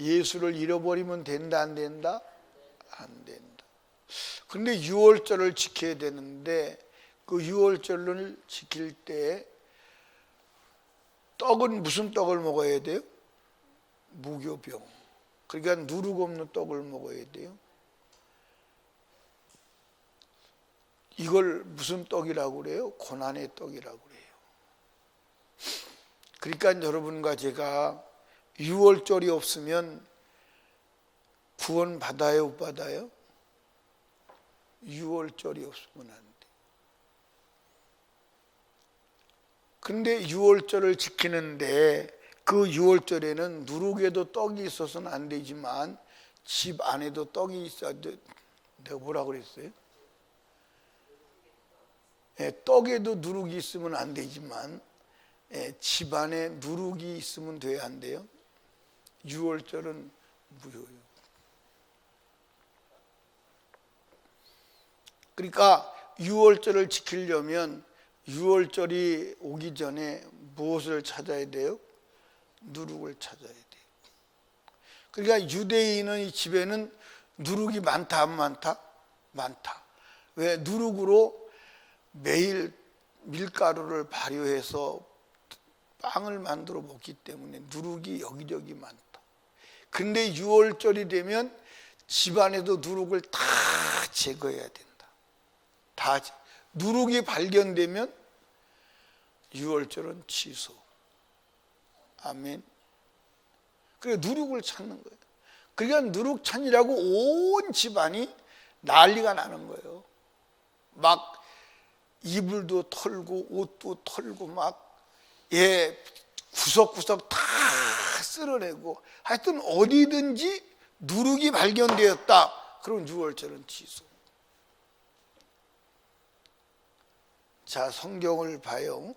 예수를 잃어버리면 된다 안 된다? 안 된다. 근데 유월절을 지켜야 되는데 그 유월절을 지킬 때 떡은 무슨 떡을 먹어야 돼요? 무교병. 그러니까 누룩 없는 떡을 먹어야 돼요. 이걸 무슨 떡이라고 그래요? 고난의 떡이라고 그래요. 그러니까 여러분과 제가 6월절이 없으면 구원 받아요, 못 받아요? 6월절이 없으면 안 돼. 근데 6월절을 지키는데 그 6월절에는 누룩에도 떡이 있어서는 안 되지만 집 안에도 떡이 있어야 돼. 내가 뭐라 그랬어요? 예, 떡에도 누룩이 있으면 안 되지만 예, 집안에 누룩이 있으면 돼야 안 돼요? 6월절은 무효예요. 그러니까 6월절을 지키려면 6월절이 오기 전에 무엇을 찾아야 돼요? 누룩을 찾아야 돼요. 그러니까 유대인의 집에는 누룩이 많다 안 많다? 많다. 왜 누룩으로 매일 밀가루를 발효해서 빵을 만들어 먹기 때문에 누룩이 여기저기 많다. 근데 6월절이 되면 집안에도 누룩을 다 제거해야 된다. 다 제- 누룩이 발견되면 6월절은 취소. 아멘. 그래 누룩을 찾는 거예요. 그러니까 누룩 찾으라고 온 집안이 난리가 나는 거예요. 막 이불도 털고 옷도 털고 막 예, 구석구석 다 쓸어내고 하여튼 어디든지 누룩이 발견되었다. 그럼 6월절은 취소. 자, 성경을 봐요.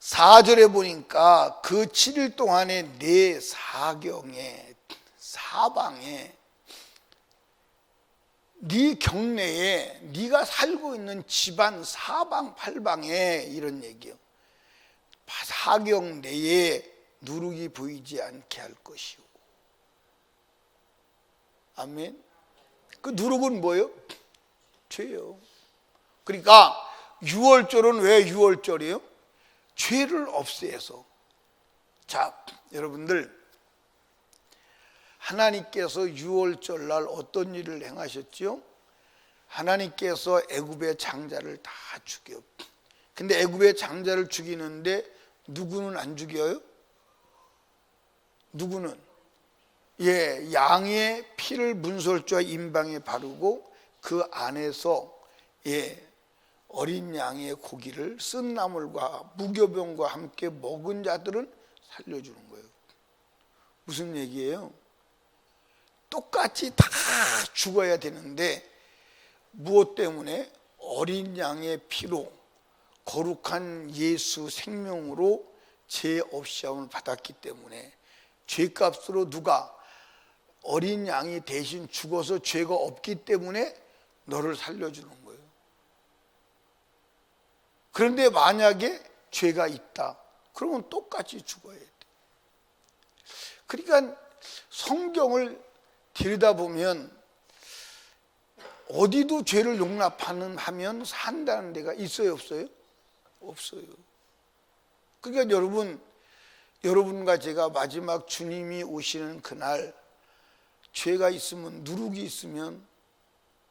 4절에 보니까 그 7일 동안에 내 사경에 사방에 네 경내에 네가 살고 있는 집안 사방 팔방에 이런 얘기요. 사경 내에 누룩이 보이지 않게 할 것이오. 아멘. 그 누룩은 뭐예요? 죄요. 그러니까 6월절은 왜 6월절이에요? 죄를 없애서. 자, 여러분들 하나님께서 6월절 날 어떤 일을 행하셨지요? 하나님께서 애굽의 장자를 다 죽여. 근데 애굽의 장자를 죽이는데 누구는 안 죽여요? 누구는? 예, 양의 피를 문설주와 임방에 바르고 그 안에서 예, 어린 양의 고기를 쓴 나물과 무교병과 함께 먹은 자들은 살려주는 거예요. 무슨 얘기예요? 똑같이 다 죽어야 되는데 무엇 때문에 어린 양의 피로 거룩한 예수 생명으로 죄 없이 함을 받았기 때문에 죄값으로 누가 어린 양이 대신 죽어서 죄가 없기 때문에 너를 살려주는 거예요. 그런데 만약에 죄가 있다. 그러면 똑같이 죽어야 돼. 그러니까 성경을 들여다보면 어디도 죄를 용납하는 하면 산다는 데가 있어요, 없어요? 없어요. 그러니까 여러분, 여러분과 제가 마지막 주님이 오시는 그날 죄가 있으면 누룩이 있으면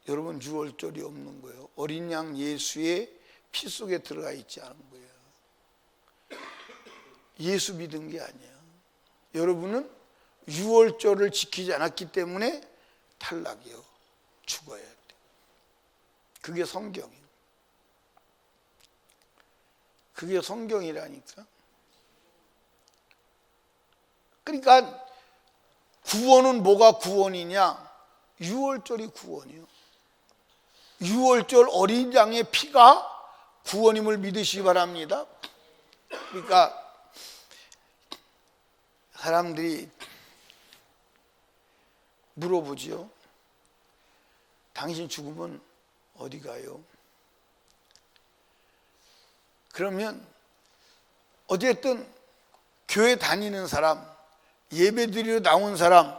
여러분 유월절이 없는 거예요. 어린 양 예수의 피 속에 들어가 있지 않은 거예요. 예수 믿은 게 아니에요. 여러분은 유월절을 지키지 않았기 때문에 탈락이요. 죽어야 돼. 그게 성경이에요. 그게 성경이라니까. 그러니까 구원은 뭐가 구원이냐? 유월절이 구원이요. 유월절 어린 양의 피가 구원임을 믿으시기 바랍니다. 그러니까 사람들이 물어보지요. 당신 죽으면 어디 가요? 그러면 어쨌든 교회 다니는 사람, 예배 드리러 나온 사람,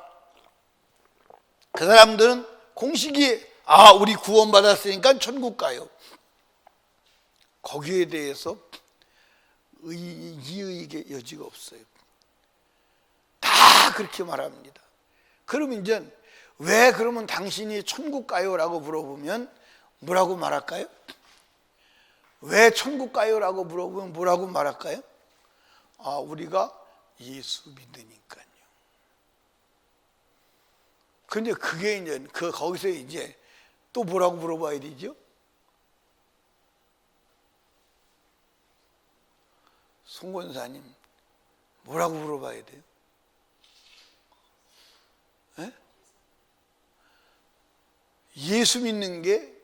그 사람들은 공식이 아 우리 구원받았으니까 천국 가요. 거기에 대해서 의, 이의의 여지가 없어요. 다 그렇게 말합니다. 그러면 이제 왜 그러면 당신이 천국 가요 라고 물어보면 뭐라고 말할까요? 왜 천국 가요 라고 물어보면 뭐라고 말할까요? 아, 우리가 예수 믿으니까요. 근데 그게 이제 그 거기서 이제 또 뭐라고 물어봐야 되죠? 송 권사님 뭐라고 물어봐야 돼요? 예? 예수 믿는 게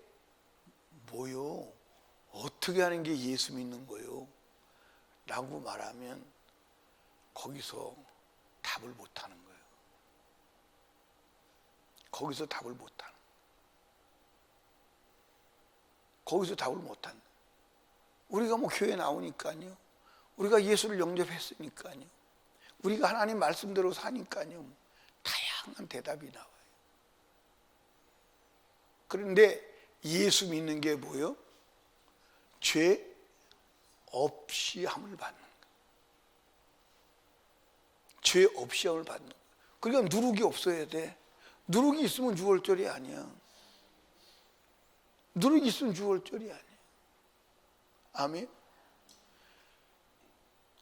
뭐요? 어떻게 하는 게 예수 믿는 거요? 라고 말하면 거기서 답을 못 하는 거예요. 거기서 답을 못 하는. 거기서 답을 못 한다. 우리가 뭐 교회 나오니까요. 우리가 예수를 영접했으니까요. 우리가 하나님 말씀대로 사니까요. 다양한 대답이 나와요. 그런데 예수 믿는 게 뭐요? 죄 없이 함을 받는 거. 죄 없이 함을 받는 거. 그러니까 누룩이 없어야 돼. 누룩이 있으면 주월절이 아니야. 누룩이 있으면 주월절이 아니야. 아멘.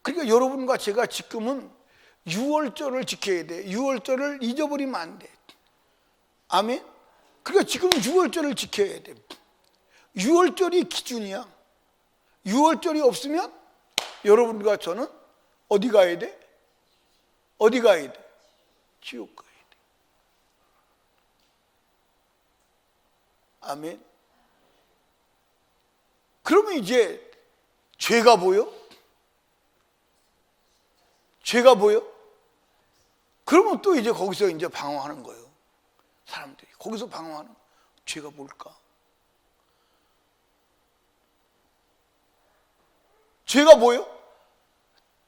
그러니까 여러분과 제가 지금은 6월절을 지켜야 돼. 6월절을 잊어버리면 안 돼. 아멘. 그러니까 지금 6월절을 지켜야 돼. 6월절이 기준이야. 6월절이 없으면 여러분과 저는 어디 가야 돼? 어디 가야 돼? 지옥 가야 돼. 아멘. 그러면 이제 죄가 보여? 죄가 보여? 그러면 또 이제 거기서 이제 방황하는 거예요. 사람들이 거기서 방황하는. 죄가 뭘까? 죄가 뭐요?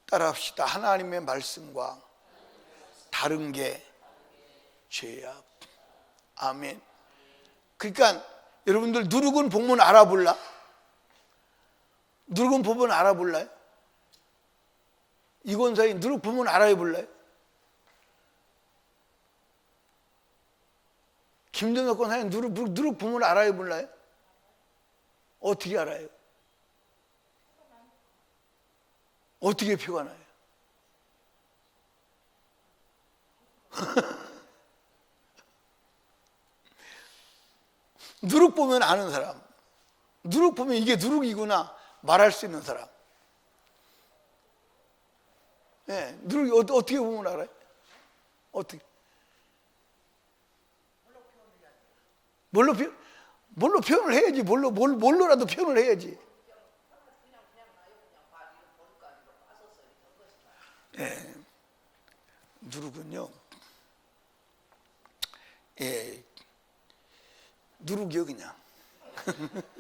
따라합시다. 하나님의 말씀과 다른 게 죄야. 아멘. 그러니까 여러분들 누룩은 복문 알아볼라? 누룩은 복문 알아볼라요? 이권사에 누룩 복문 알아볼라요? 김동혁 권사에 누룩, 누룩, 복문 알아볼라요? 어떻게 알아요? 어떻게 표가 나요? 누룩 보면 아는 사람. 누룩 보면 이게 누룩이구나 말할 수 있는 사람. 예, 네, 누룩이 어, 어떻게 보면 알아요? 어떻게? 뭘로 표, 뭘로 표현을 해야지. 뭘로, 뭘, 뭘로라도 표현을 해야지. 예, 누룩은요, 예, 누룩이요, 그냥.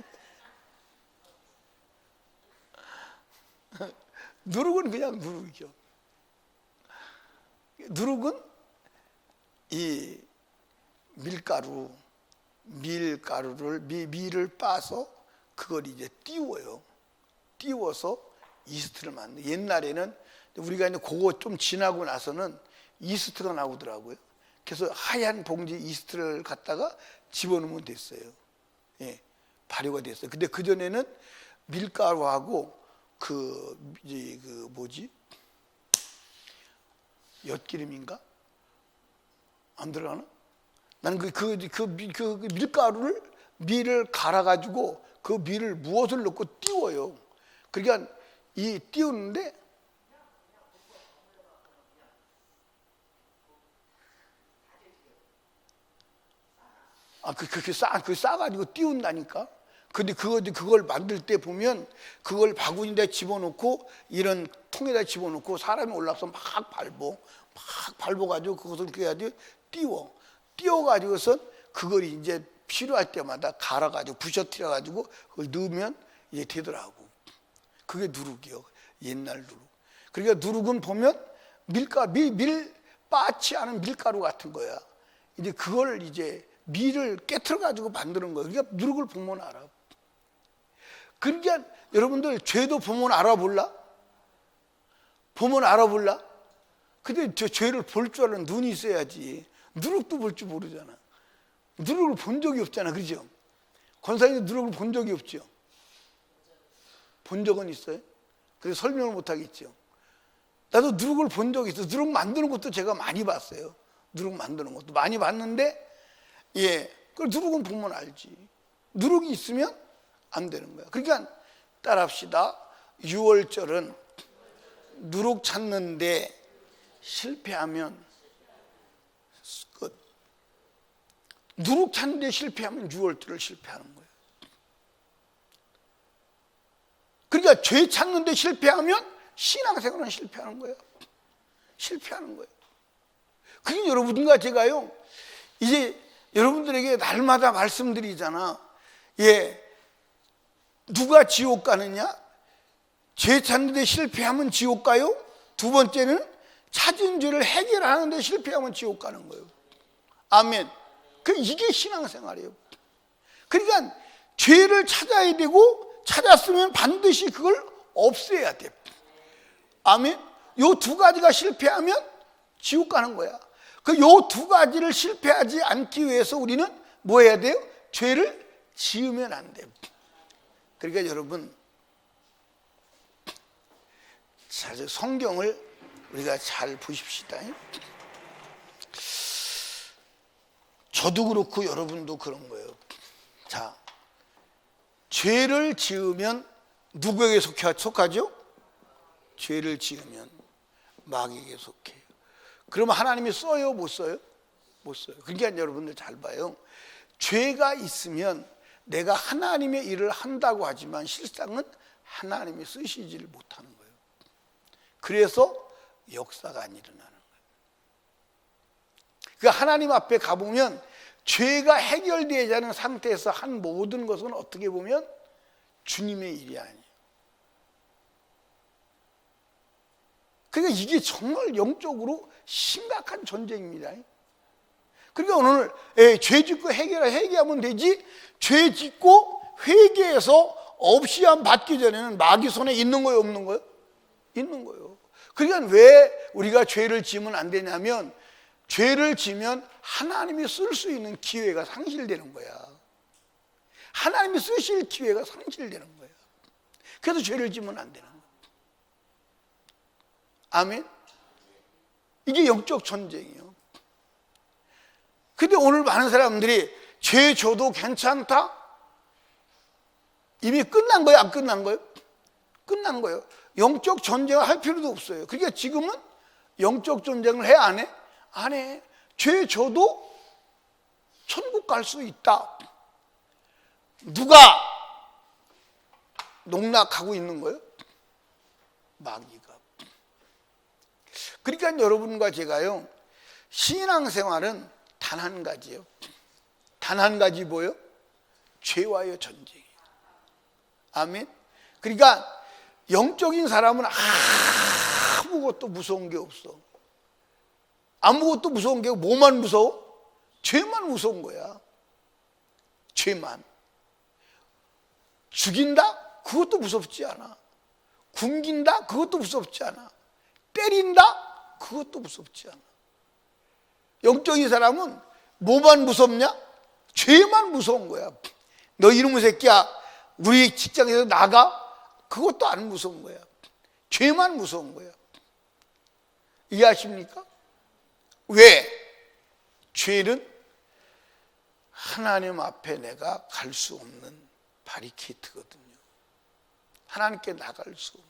누룩은 그냥 누룩이죠. 누룩은 이 밀가루, 밀가루를, 미, 밀을 빠서 그걸 이제 띄워요. 띄워서 이스트를 만든. 옛날에는 우리가 이제 그거 좀 지나고 나서는 이스트가 나오더라고요. 그래서 하얀 봉지 이스트를 갖다가 집어넣으면 됐어요. 예, 발효가 됐어요. 근데 그 전에는 밀가루하고 그, 이제 그 뭐지? 엿기름인가? 안 들어가나? 나는 그, 그, 그, 그, 그 밀가루를, 밀을 갈아가지고 그 밀을 무엇을 넣고 띄워요. 그러니까 이 띄우는데 아, 그, 그렇게 싸, 그 싸가지고 띄운다니까? 근데 그거, 그걸 만들 때 보면 그걸 바구니에 집어넣고 이런 통에다 집어넣고 사람이 올라서 막 밟어. 막 밟아가지고 그것을 그렇게 해야지 띄워. 띄워가지고선 그걸 이제 필요할 때마다 갈아가지고 부셔뜨려가지고 그걸 넣으면 이제 되더라고. 그게 누룩이요. 옛날 누룩. 그러니까 누룩은 보면 밀가, 밀, 밀 빠치 않은 밀가루 같은 거야. 이제 그걸 이제 밀을 깨트려 가지고 만드는 거예요. 그러니까 누룩을 보면 알아. 그러니까 여러분들 죄도 보면 알아볼라? 보면 알아볼라? 근데 저 죄를 볼 줄 아는 눈이 있어야지. 누룩도 볼 줄 모르잖아. 누룩을 본 적이 없잖아. 그죠? 권사님 누룩을 본 적이 없죠. 본 적은 있어요? 그래서 설명을 못 하겠죠. 나도 누룩을 본 적이 있어. 누룩 만드는 것도 제가 많이 봤어요. 누룩 만드는 것도 많이 봤는데, 예, 그 누룩은 보면 알지. 누룩이 있으면 안 되는 거야. 그러니까 따라합시다. 6월절은 누룩 찾는데 실패하면 끝. 누룩 찾는데 실패하면 6월절을 실패하는 거예요. 그러니까 죄 찾는데 실패하면 신앙생활은 실패하는 거예요. 실패하는 거예요. 그게 여러분과 제가요, 이제 여러분들에게 날마다 말씀드리잖아. 예. 누가 지옥 가느냐? 죄 찾는데 실패하면 지옥 가요? 두 번째는 찾은 죄를 해결하는데 실패하면 지옥 가는 거예요. 아멘. 그 이게 신앙생활이에요. 그러니까 죄를 찾아야 되고 찾았으면 반드시 그걸 없애야 돼. 아멘. 요 두 가지가 실패하면 지옥 가는 거야. 그 요 두 가지를 실패하지 않기 위해서 우리는 뭐 해야 돼요? 죄를 지으면 안 돼요. 그러니까 여러분, 자, 저 성경을 우리가 잘 보십시다. 저도 그렇고 여러분도 그런 거예요. 자, 죄를 지으면 누구에게 속하죠? 죄를 지으면 마귀에게 속해요. 그러면 하나님이 써요, 못 써요? 못 써요. 그러니까 여러분들 잘 봐요. 죄가 있으면 내가 하나님의 일을 한다고 하지만 실상은 하나님이 쓰시지를 못하는 거예요. 그래서 역사가 안 일어나는 거예요. 그 하나님 앞에 가보면 죄가 해결되지 않은 상태에서 한 모든 것은 어떻게 보면 주님의 일이 아니에요. 그러니까 이게 정말 영적으로 심각한 전쟁입니다. 그러니까 오늘 예, 죄 짓고 해결 회개하면 되지 죄 짓고 회개해서 없이 안 받기 전에는 마귀 손에 있는 거예요 없는 거예요? 있는 거예요. 그러니까 왜 우리가 죄를 지면 안 되냐면 죄를 지면 하나님이 쓸 수 있는 기회가 상실되는 거야. 하나님이 쓰실 기회가 상실되는 거야. 그래서 죄를 지면 안 되는. 아멘. 이게 영적 전쟁이에요. 근데 오늘 많은 사람들이 죄 줘도 괜찮다? 이미 끝난 거예요? 안 끝난 거예요? 끝난 거예요. 영적 전쟁을 할 필요도 없어요. 그러니까 지금은 영적 전쟁을 해? 안 해? 안 해. 죄 줘도 천국 갈 수 있다. 누가 농락하고 있는 거예요? 마귀가. 그러니까 여러분과 제가요, 신앙생활은 단 한 가지요. 단 한 가지 뭐요? 죄와의 전쟁이에요. 아멘. 그러니까 영적인 사람은 아무것도 무서운 게 없어. 아무것도 무서운 게 뭐만 무서워? 죄만 무서운 거야. 죄만. 죽인다? 그것도 무섭지 않아. 굶긴다? 그것도 무섭지 않아. 때린다? 그것도 무섭지 않아. 영적인 사람은 뭐만 무섭냐? 죄만 무서운 거야. 너 이놈의 새끼야. 우리 직장에서 나가? 그것도 안 무서운 거야. 죄만 무서운 거야. 이해하십니까? 왜? 죄는 하나님 앞에 내가 갈 수 없는 바리케이트거든요. 하나님께 나갈 수 없는.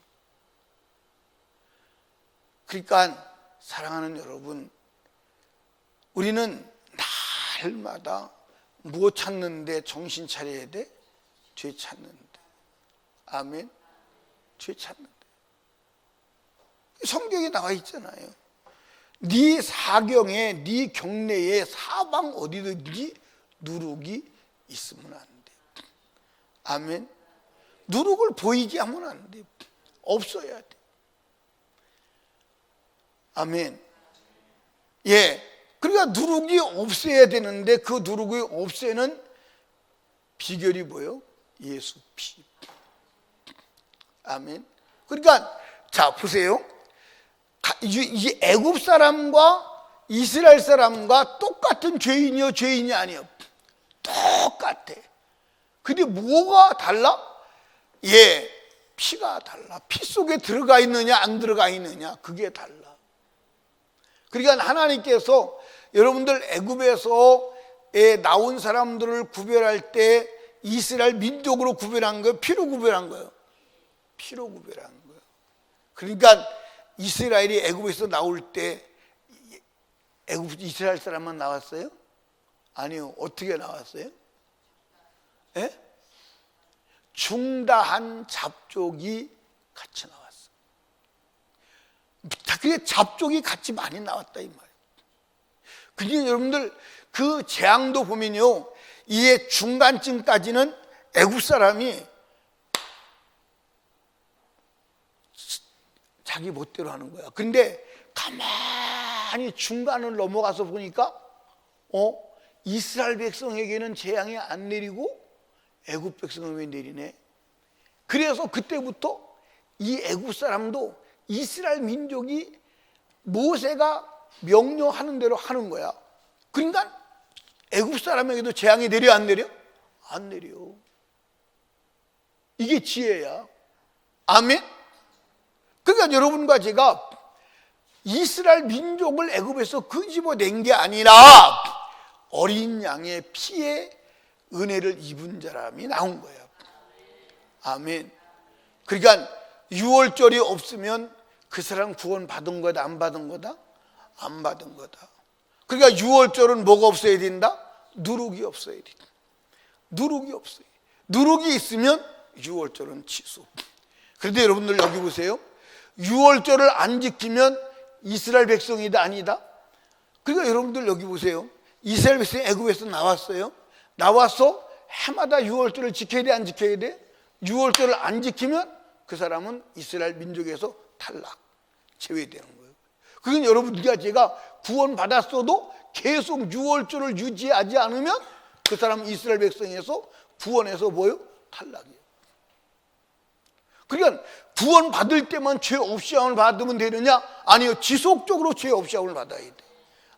그러니까 사랑하는 여러분, 우리는 날마다 무엇 찾는데 정신 차려야 돼? 죄 찾는데. 아멘. 죄 찾는데. 성경에 나와 있잖아요. 네 사경에, 네 경내에 사방 어디든지 누룩이 있으면 안 돼. 아멘. 누룩을 보이게 하면 안 돼. 없어야 돼. 아멘. 예. 그러니까 누룩이 없애야 되는데 그 누룩이 없애는 비결이 뭐예요? 예수 피. 아멘. 그러니까 자 보세요. 이 애굽 사람과 이스라엘 사람과 똑같은 죄인이요 죄인이 아니요 똑같아. 근데 뭐가 달라? 예, 피가 달라. 피 속에 들어가 있느냐 안 들어가 있느냐 그게 달라. 그러니까 하나님께서 여러분들 애굽에서 에 나온 사람들을 구별할 때 이스라엘 민족으로 구별한 거예요. 피로 구별한 거예요. 피로 구별한 거예요. 그러니까 이스라엘이 애굽에서 나올 때 애굽 이스라엘 사람만 나왔어요? 아니요. 어떻게 나왔어요? 예? 중다한 잡족이 같이 나왔어. 그게 잡족이 같이 많이 나왔다 이 말이에요. 그게 여러분들 그 재앙도 보면요, 이게 중간쯤까지는 애국 사람이 자기 멋대로 하는 거야. 근데 가만히 중간을 넘어가서 보니까 어 이스라엘 백성에게는 재앙이 안 내리고 애굽 백성은 왜 내리네? 그래서 그때부터 이 애굽 사람도 이스라엘 민족이 모세가 명령하는 대로 하는 거야. 그러니까 애굽 사람에게도 재앙이 내려 안 내려? 안 내려. 이게 지혜야. 아멘. 그러니까 여러분과 제가 이스라엘 민족을 애굽에서 끄집어낸 게 아니라 어린 양의 피에 은혜를 입은 사람이 나온 거예요. 아멘. 그러니까 6월절이 없으면 그 사람 구원 받은 거다 안 받은 거다? 안 받은 거다. 그러니까 6월절은 뭐가 없어야 된다? 누룩이 없어야 된다. 누룩이 없어요. 누룩이 있으면 6월절은 취소. 그런데 여러분들 여기 보세요. 6월절을 안 지키면 이스라엘 백성이다 아니다? 그러니까 여러분들 여기 보세요. 이스라엘 백성이 애굽에서 나왔어요. 나와서 해마다 6월절을 지켜야 돼 안 지켜야 돼? 6월절을 안 지키면 그 사람은 이스라엘 민족에서 탈락, 제외되는 거예요. 그건 여러분들과 제가 구원 받았어도 계속 6월절을 유지하지 않으면 그 사람은 이스라엘 백성에서 구원에서 뭐요? 탈락이에요. 그러니까 구원 받을 때만 죄 없이 함을 받으면 되느냐? 아니요. 지속적으로 죄 없이 함을 받아야 돼.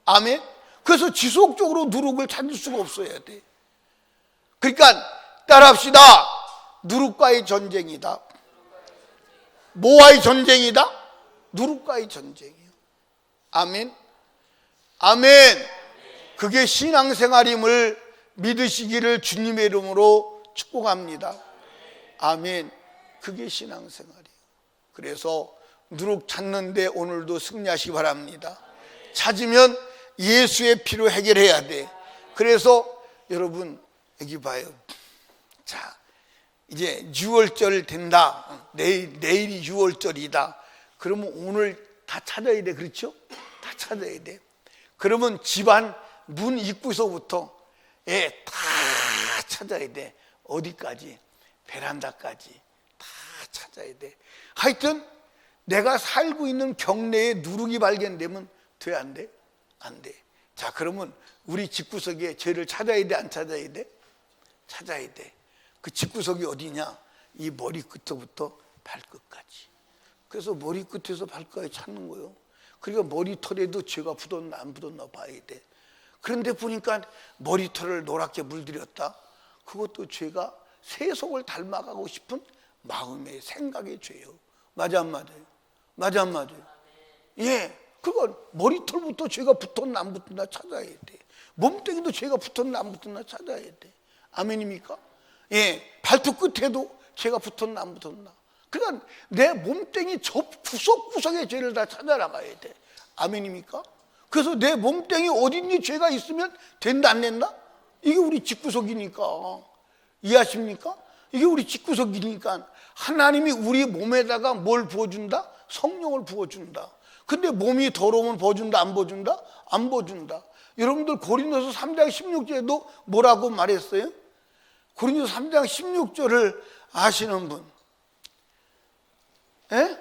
아멘. 그래서 지속적으로 누룩을 찾을 수가 없어야 돼. 그러니까 따라합시다. 누룩과의 전쟁이다. 뭐와의 전쟁이다? 누룩과의 전쟁이요. 아멘. 아멘. 그게 신앙생활임을 믿으시기를 주님의 이름으로 축복합니다. 아멘. 그게 신앙생활이에요. 그래서 누룩 찾는데 오늘도 승리하시기 바랍니다. 찾으면 예수의 피로 해결해야 돼. 그래서 여러분 여기 봐요. 자, 이제 6월절 된다. 내일 내일이 6월절이다. 그러면 오늘 다 찾아야 돼. 그렇죠? 다 찾아야 돼. 그러면 집안 문 입구서부터 예, 다 찾아야 돼. 어디까지? 베란다까지 다 찾아야 돼. 하여튼 내가 살고 있는 경내에 누룩이 발견되면 돼 안 돼? 안 돼. 자, 그러면 우리 집구석에 죄를 찾아야 돼, 안 찾아야 돼? 찾아야 돼. 그 집구석이 어디냐? 이 머리 끝부터 발끝까지. 그래서 머리끝에서 발끝까지 찾는 거예요. 그러니까 머리털에도 죄가 붙었나 안 붙었나 봐야 돼. 그런데 보니까 머리털을 노랗게 물들였다. 그것도 죄가 세속을 닮아가고 싶은 마음의 생각의 죄요. 맞아 안 맞아요? 맞아 안 맞아요? 예. 그건 머리털부터 죄가 붙었나 안 붙었나 찾아야 돼. 몸뚱이도 죄가 붙었나 안 붙었나 찾아야 돼. 아멘입니까? 예. 발톱 끝에도 죄가 붙었나 안 붙었나. 그러니까 내 몸뚱이 저 구석구석의 죄를 다 찾아나가야 돼. 아멘입니까? 그래서 내 몸뚱이 어딘지 죄가 있으면 된다 안 된다? 이게 우리 집구석이니까. 이해하십니까? 이게 우리 집구석이니까 하나님이 우리 몸에다가 뭘 부어준다? 성령을 부어준다. 근데 몸이 더러우면 부어준다 안 부어준다? 안 부어준다. 여러분들 고린도서 3장 16절에도 뭐라고 말했어요? 고린도서 3장 16절을 아시는 분? 예?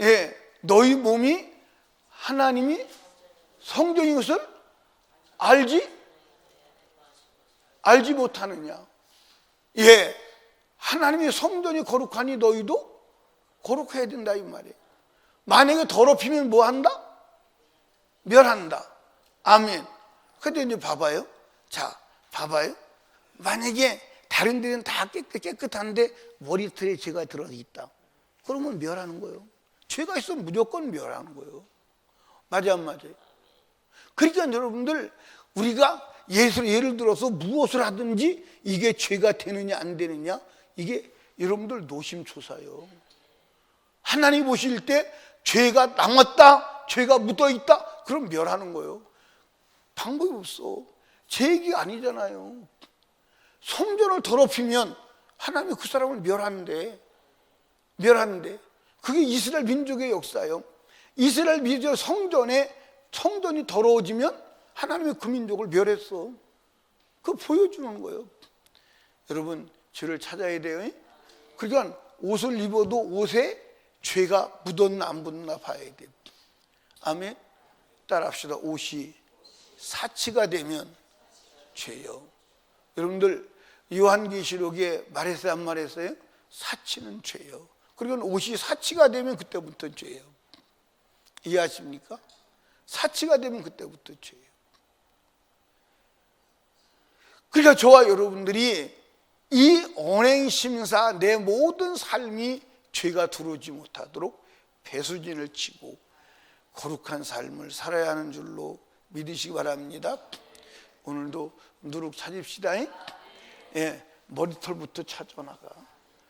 예? 너희 몸이 하나님이 성전인 것을 알지 알지 못하느냐? 예, 하나님의 성전이 거룩하니 너희도 거룩해야 된다 이 말이에요. 만약에 더럽히면 뭐 한다? 멸한다. 아멘. 근데 이제 봐봐요. 자, 봐봐요. 만약에 다른 데는 다 깨끗, 깨끗한데 머리털에 죄가 들어가 있다. 그러면 멸하는 거예요. 죄가 있으면 무조건 멸하는 거예요. 맞아, 안 맞아요? 그러니까 여러분들, 우리가 예를, 예를 들어서 무엇을 하든지 이게 죄가 되느냐, 안 되느냐, 이게 여러분들 노심초사요. 하나님 보실 때 죄가 남았다, 죄가 묻어 있다, 그럼 멸하는 거예요. 방법이 없어. 제 얘기 아니잖아요. 성전을 더럽히면 하나님이 그 사람을 멸하는데, 멸하는데, 그게 이스라엘 민족의 역사예요. 이스라엘 민족 성전에 성전이 더러워지면 하나님이 그 민족을 멸했어. 그 보여주는 거예요. 여러분, 죄를 찾아야 돼요. 그러니까 옷을 입어도 옷에 죄가 묻었나 안 묻었나 봐야 돼요. 아멘. 따라합시다. 옷이 사치가 되면 죄요. 여러분들 요한계시록에 말했어요 안 말했어요? 사치는 죄요. 그리고 옷이 사치가 되면 그때부터 죄요. 이해하십니까? 사치가 되면 그때부터 죄요. 그러니까 저와 여러분들이 이 언행심사 내 모든 삶이 죄가 들어오지 못하도록 배수진을 치고 거룩한 삶을 살아야 하는 줄로 믿으시기 바랍니다. 오늘도 누룩 찾읍시다. 예, 머리털부터 찾아나가.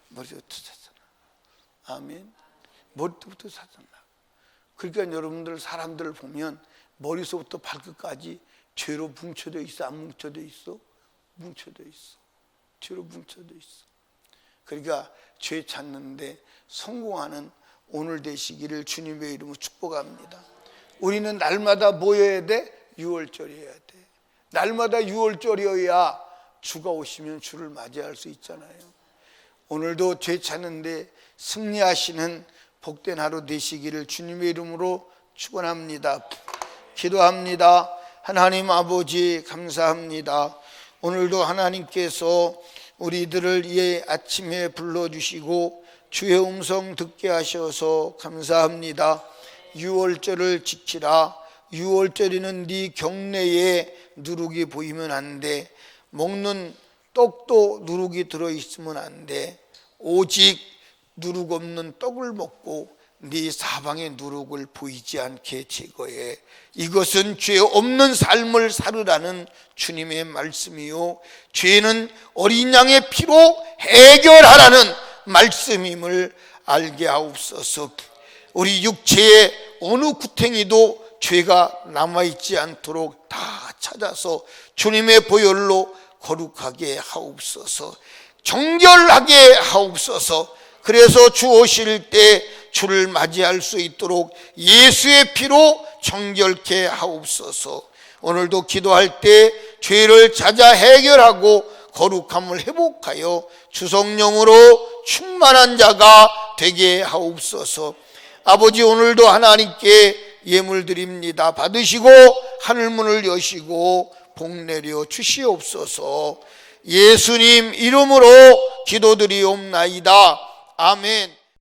머리부터 찾아나. 아멘. 머리털부터 찾아나. 그러니까 여러분들 사람들을 보면 머리서부터 발끝까지 죄로 뭉쳐져 있어, 안 뭉쳐져 있어? 뭉쳐져 있어. 죄로 뭉쳐져 있어. 그러니까 죄 찾는데 성공하는 오늘 되시기를 주님의 이름으로 축복합니다. 우리는 날마다 모여야 돼? 6월절이어야 돼. 날마다 6월절이어야 주가 오시면 주를 맞이할 수 있잖아요. 오늘도 죄 찾는데 승리하시는 복된 하루 되시기를 주님의 이름으로 축원합니다. 기도합니다. 하나님 아버지 감사합니다. 오늘도 하나님께서 우리들을 이 아침에 불러주시고 주의 음성 듣게 하셔서 감사합니다. 6월절을 지키라. 6월절에는 네 경내에 누룩이 보이면 안 돼. 먹는 떡도 누룩이 들어있으면 안 돼. 오직 누룩 없는 떡을 먹고 네 사방에 누룩을 보이지 않게 제거해. 이것은 죄 없는 삶을 살으라는 주님의 말씀이요. 죄는 어린 양의 피로 해결하라는 말씀임을 알게 하옵소서. 우리 육체의 어느 구탱이도 죄가 남아있지 않도록 다 찾아서 주님의 보혈로 거룩하게 하옵소서. 정결하게 하옵소서. 그래서 주 오실 때 주를 맞이할 수 있도록 예수의 피로 정결케 하옵소서. 오늘도 기도할 때 죄를 찾아 해결하고 거룩함을 회복하여 주성령으로 충만한 자가 되게 하옵소서. 아버지 오늘도 하나님께 예물 드립니다. 받으시고 하늘 문을 여시고 복 내려 주시옵소서. 예수님 이름으로 기도드리옵나이다. 아멘.